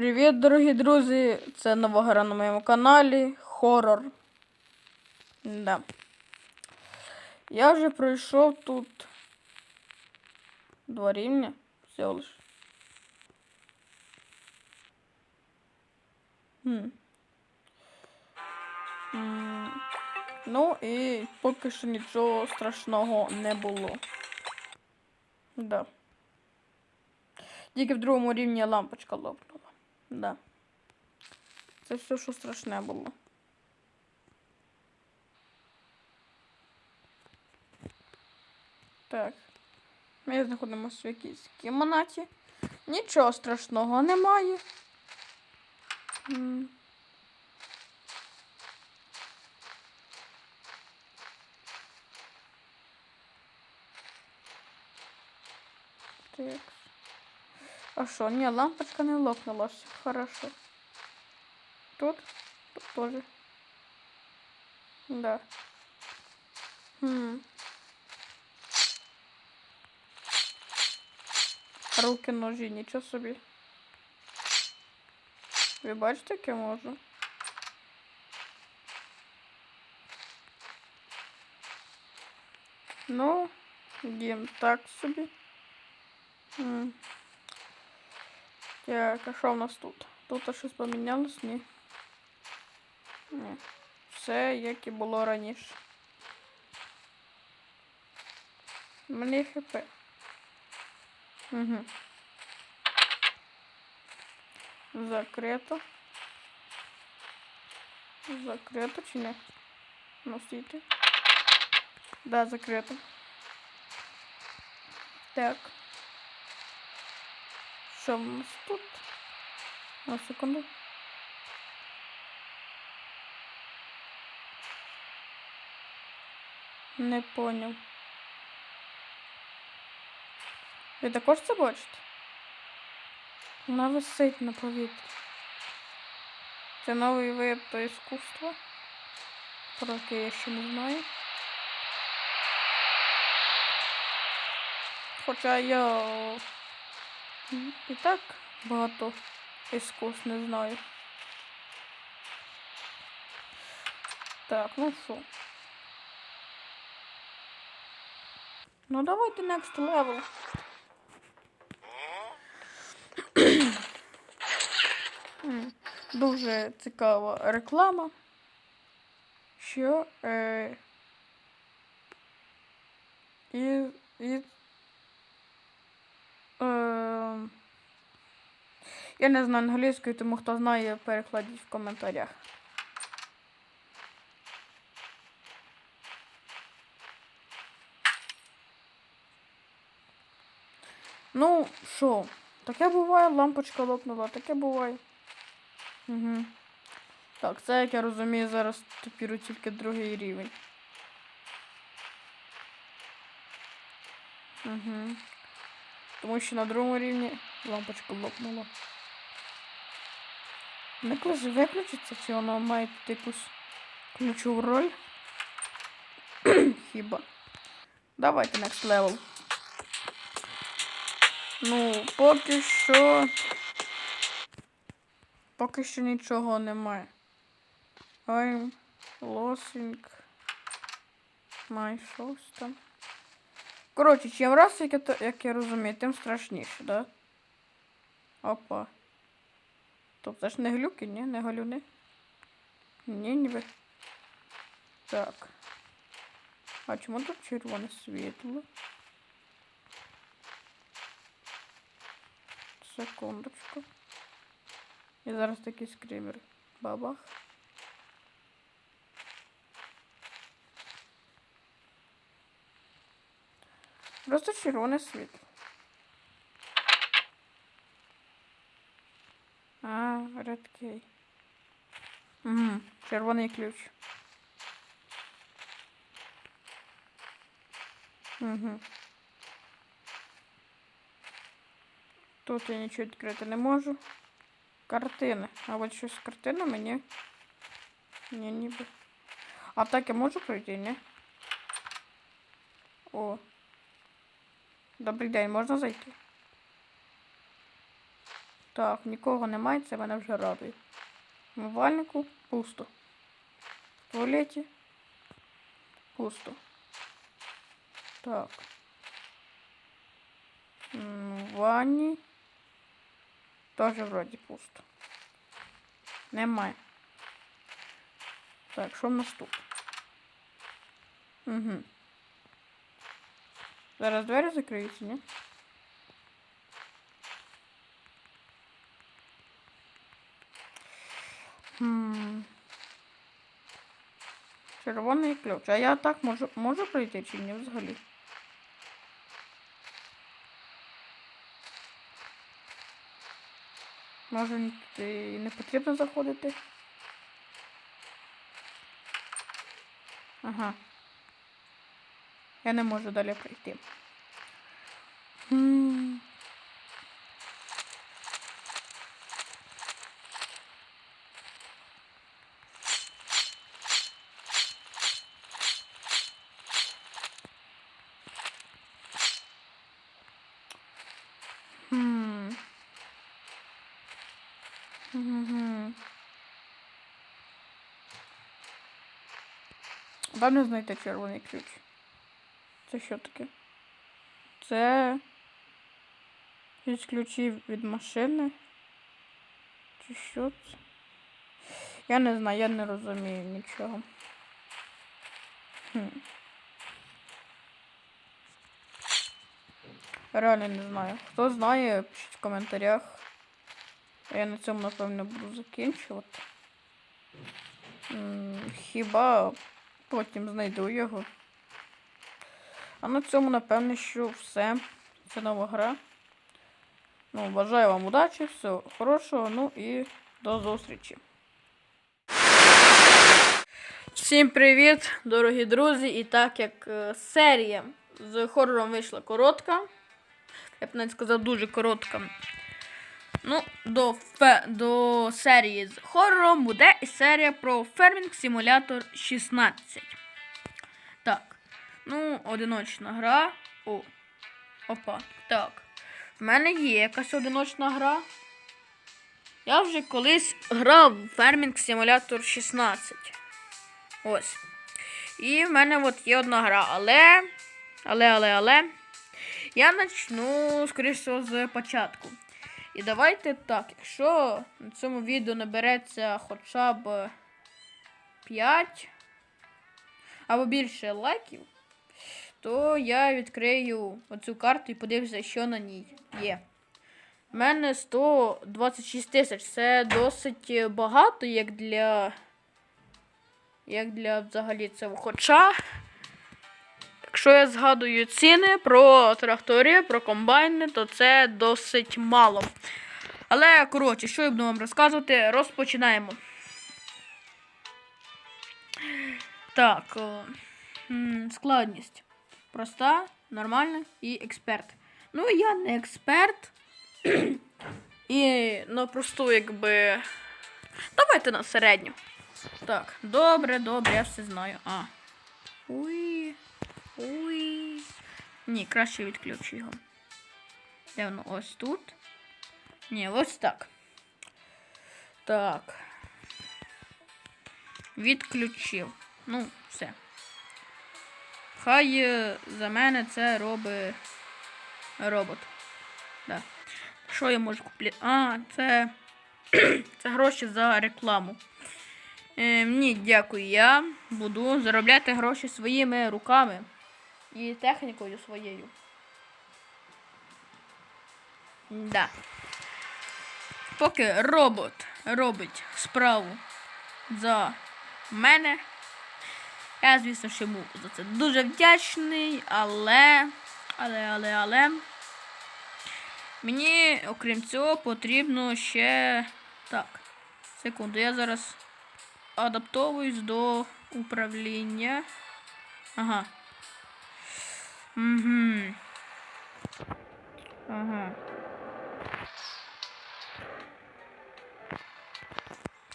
Привіт, дорогі друзі! Це нова гра на моєму каналі Хоррор. Да. Я вже пройшов тут два рівня. Всього лиш. Хм. М, Ну і поки що нічого страшного не було. Да. Тільки в другому рівні лампочка лопнула. Да. Це все, що страшне було. Так. Ми знаходимося в якійсь кімнаті. Нічого страшного немає. А що, ні, лампочка не лопнулась. Хорошо. Тут? Тут тоже. Да. Хм. Руки, ножі, нічого собі. Ви бачите, яке можу? Ну, дім так собі. М. Так, а що в нас тут? Тут щось помінялось? Ні. Ні. Все, як і було раніше. Мені хп. Угу. Закрито. Закрито чи ні? Ну, стійте. Да, закрито. Так. Що в нас тут? На секунду. Не поняв. Ви також це бачите? Вона на повітрі. Це новий вид до іскусства, про який я ще не знаю. Хоча я і так багато іскусств не знаю. Так, ну що. Ну давайте next level. Дуже цікава реклама. Що е, і, я не знаю англійської, тому хто знає, перекладіть в коментарях. Ну, що, таке буває, лампочка лопнула, таке буває. Угу. Так, це, як я розумію, зараз тепер тільки другий рівень. Угу. Тому що на другому рівні лампочка лопнула. Не коли виключиться, чи вона має тут якусь ключову роль? Хіба. Давайте next level. Ну, поки що. Поки що нічого немає. I'm losing my щось там. Коротше, чим раз, як я, як я розумію, тим страшніше, да? Опа. Тобто ж не глюки, ні? Не галюни? Ні, ніби. Так. А чому тут червоне світло? Секундочку. І зараз такий скример. Бабах. Просто червоне світло. А, Red Key. Угу, червоний ключ. Угу. Тут я нічого відкрити не можу. Картини. А от щось з картинами, ні? Ні, ніби. А так я можу пройти, ні? О. Добрий день, можна зайти? Так, нікого немає, це мене вже радує. В пусто. В туалеті пусто. Так. В ванні теж вроді пусто. Немає. Так, що в нас тут? Угу. Зараз двері закриються, ні? Хм. Червоний ключ. А я так можу, можу пройти чи ні взагалі? Може і не потрібно заходити? Ага. Я не можу далі пройти. Мгм. Вам не знайти червоний ключ. Це що таке? Це якісь ключі від машини. Чи що це? Я не знаю, я не розумію нічого. Хм. Реально не знаю. Хто знає, пишіть в коментарях. Я на цьому, напевно, буду закінчувати. Хіба потім знайду його. А на цьому, напевно, що все. Це нова гра. Ну, бажаю вам удачі, всього хорошого, ну і до зустрічі. Всім привіт, дорогі друзі! І так як е, серія з хорором вийшла коротка, я б навіть сказав дуже коротка. Ну, до, фе, до серії з хорором буде і серія про Фермінг Симулятор 16. Так. Ну, одиночна гра. О. Опа. Так. В мене є якась одиночна гра. Я вже колись грав в Farming Simulator 16. Ось. І в мене от є одна гра, але. Але, але, але. Я почну, скоріше з початку. І давайте так, якщо на цьому відео набереться хоча б 5 або більше лайків, то я відкрию оцю карту і подивлюся, що на ній є. У мене 126 тисяч. Це досить багато, як для. Як для взагалі цього. Хоча, якщо я згадую ціни про тракторі, про комбайни, то це досить мало. Але, коротше, що я буду вам розказувати, розпочинаємо. Так. Складність. Проста, нормальна і експерт. Ну, я не експерт. І ну просто якби. Давайте на середню. Так, добре, добре, я все знаю. А. Уй. Уй. Ні, краще відключу його. Де воно? Ось тут. Ні, ось так. Так. Відключив. Ну, все. Хай за мене це робить робот. Да. Що я можу купити? А, це. це гроші за рекламу. Е, ні, дякую. Я буду заробляти гроші своїми руками і технікою своєю. Да. Поки робот робить справу за мене. Я, звісно, ж йому за це дуже вдячний, але. Але, але, але. Мені, окрім цього, потрібно ще. Так. Секунду, я зараз адаптовуюсь до управління. Ага. Угу. Ага.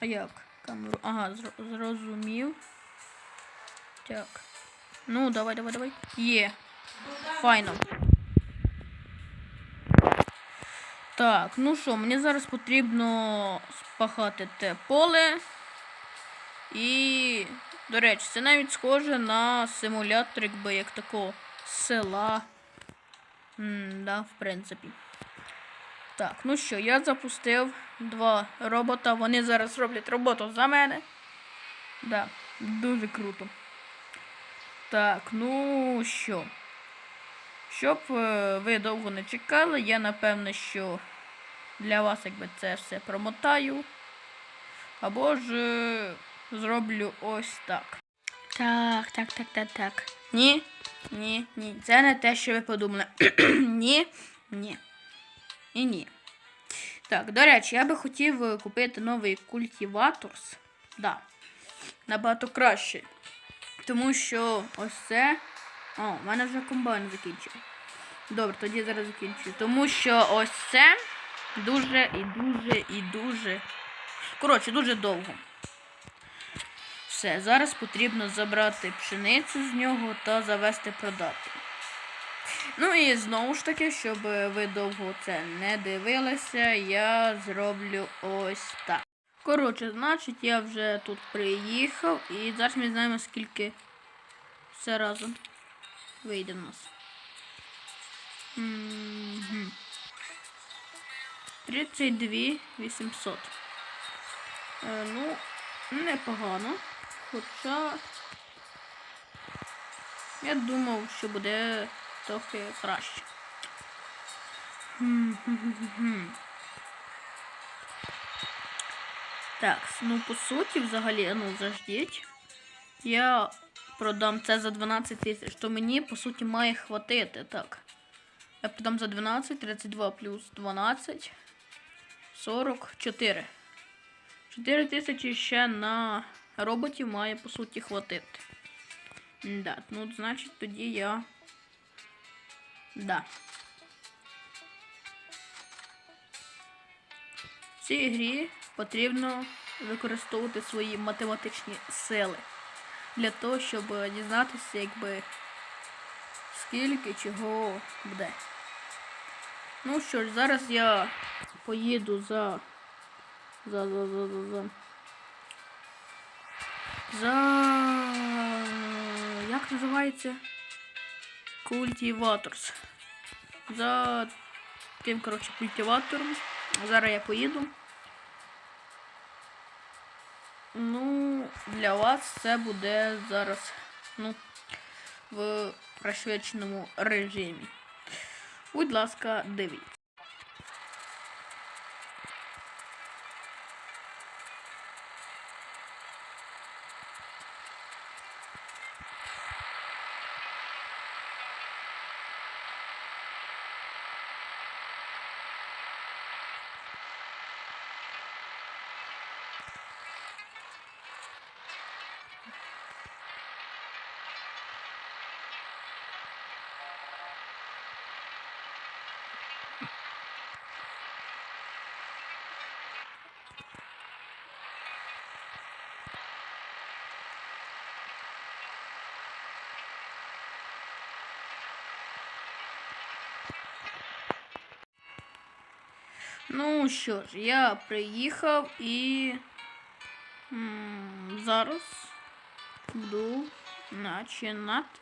А як? Камеру. Ага, зро- зрозумів. Так. Ну, давай, давай, давай. Є. Файно. Так, ну що, мені зараз потрібно спахати те поле. І, до речі, це навіть схоже на симулятор, якби як такого села. М, да, в принципі. Так, ну що, я запустив два робота. Вони зараз роблять роботу за мене. Да, дуже круто. Так, ну що. Щоб е, ви довго не чекали, я напевно, що для вас якби це все промотаю. Або ж е, зроблю ось так. Так, так, так, так, так. Ні, ні, ні. Це не те, що ви подумали. ні, ні. І ні. Так, до речі, я би хотів е, купити новий культиваторс. Да. Набагато краще. Тому що ось це. О, в мене вже комбайн закінчив. Добре, тоді зараз закінчую. Тому що ось це дуже і дуже і дуже. Коротше, дуже довго. Все, зараз потрібно забрати пшеницю з нього та завести продати. Ну і знову ж таки, щоб ви довго це не дивилися, я зроблю ось так. Коротше, значить, я вже тут приїхав і зараз ми знаємо, скільки все разом вийде в нас. Мгм. 32 800. Е, ну, непогано. Хоча я думав, що буде трохи краще. Так, ну по суті, взагалі, ну заждіть. Я продам це за 12 тисяч, то мені, по суті, має хватити. Так. Я продам за 12, 32 плюс 12. 44. 4 тисячі ще на роботів має, по суті, хватити. Да, ну, значить, тоді я. Да. В цій грі потрібно використовувати свої математичні сили для того, щоб дізнатися, якби скільки чого буде. Ну що ж, зараз я поїду за. За за за за за. За. Як називається? Культиваторс. За тим, коротше, культиватором. Зараз я поїду. Ну, для вас це буде зараз, ну, в пришвидшеному режимі. Будь ласка, дивіться. Ну що ж, я приїхав і м, зараз буду починати.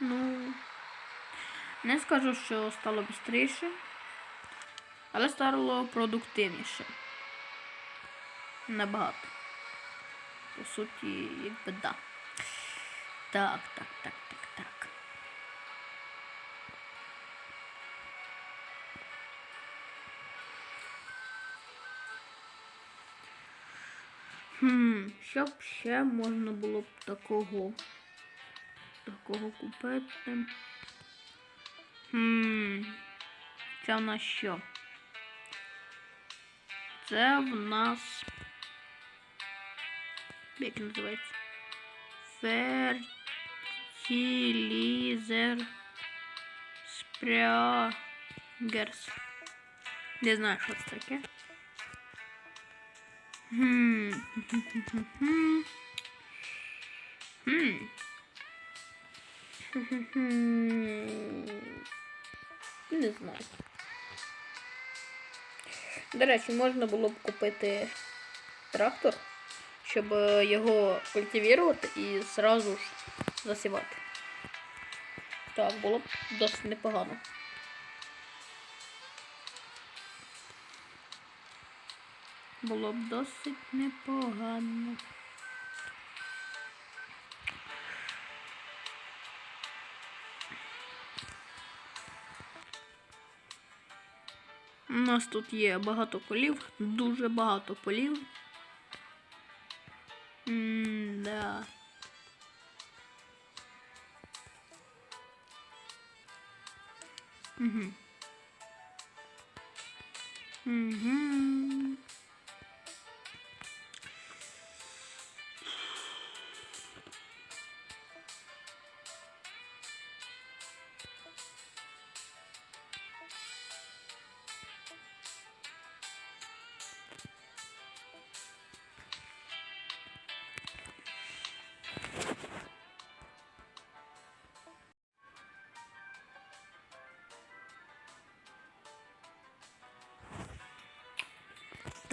Ну, не скажу, що стало швидше, але стало продуктивніше. Набагато. По суті, якби да. Так, так, так, так, так. Хм, що б ще можна було б такого. Такого купити. Хм. Це в нас що? Це в нас. Як називається? Фертилізер Спрягерс. Не знаю, що це таке. Хм. Не знаю. До речі, можна було б купити трактор, щоб е, його культивувати і зразу ж засівати. Так, було б досить непогано. Було б досить непогано. У нас тут є багато полів, дуже багато полів.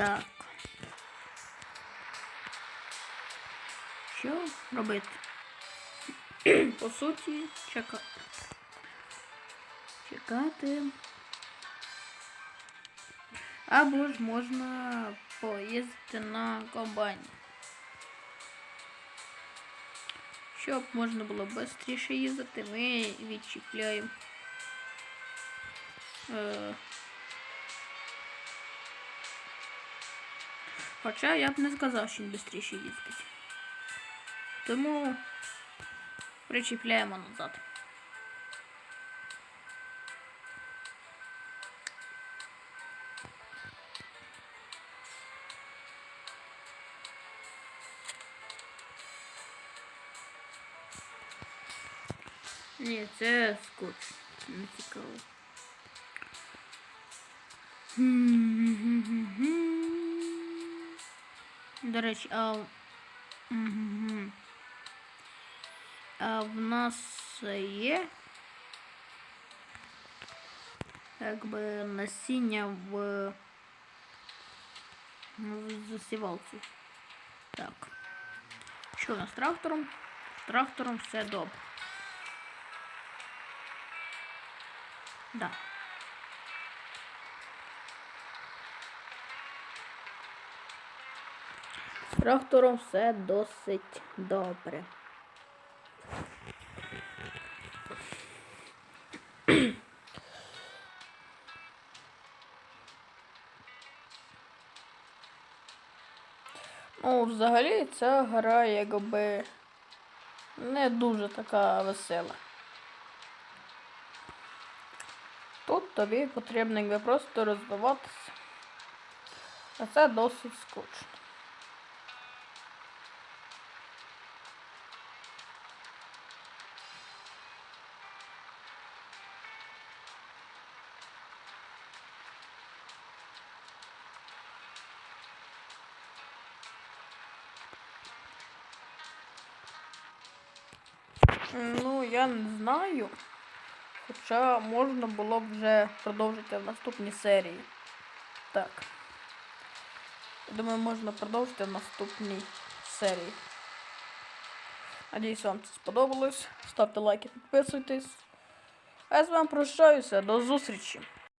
Так. Що робити? По суті, чека... чекати. Або ж можна поїздити на комбайні. Щоб можна було швидше їздити, ми відчіпляємо. Е, Хоча я б не сказав, що він швидше їздить. Тому причіпляємо назад. Ні, це скотч. Не цікаво. До речі, а, мгм. а в нас є якби насіння в, в засівалці. Так. Що у нас з трактором? З трактором все добре. Да. Трактором все досить добре. Ну, взагалі ця гра якби не дуже така весела. Тут тобі потрібно якби просто розвиватися. А це досить скучно. Ну, я не знаю. Хоча можна було б вже продовжити в наступній серії. Так. Думаю, можна продовжити в наступній серії. Надіюсь, вам це сподобалось. Ставте лайки, підписуйтесь. А я з вами прощаюся. До зустрічі!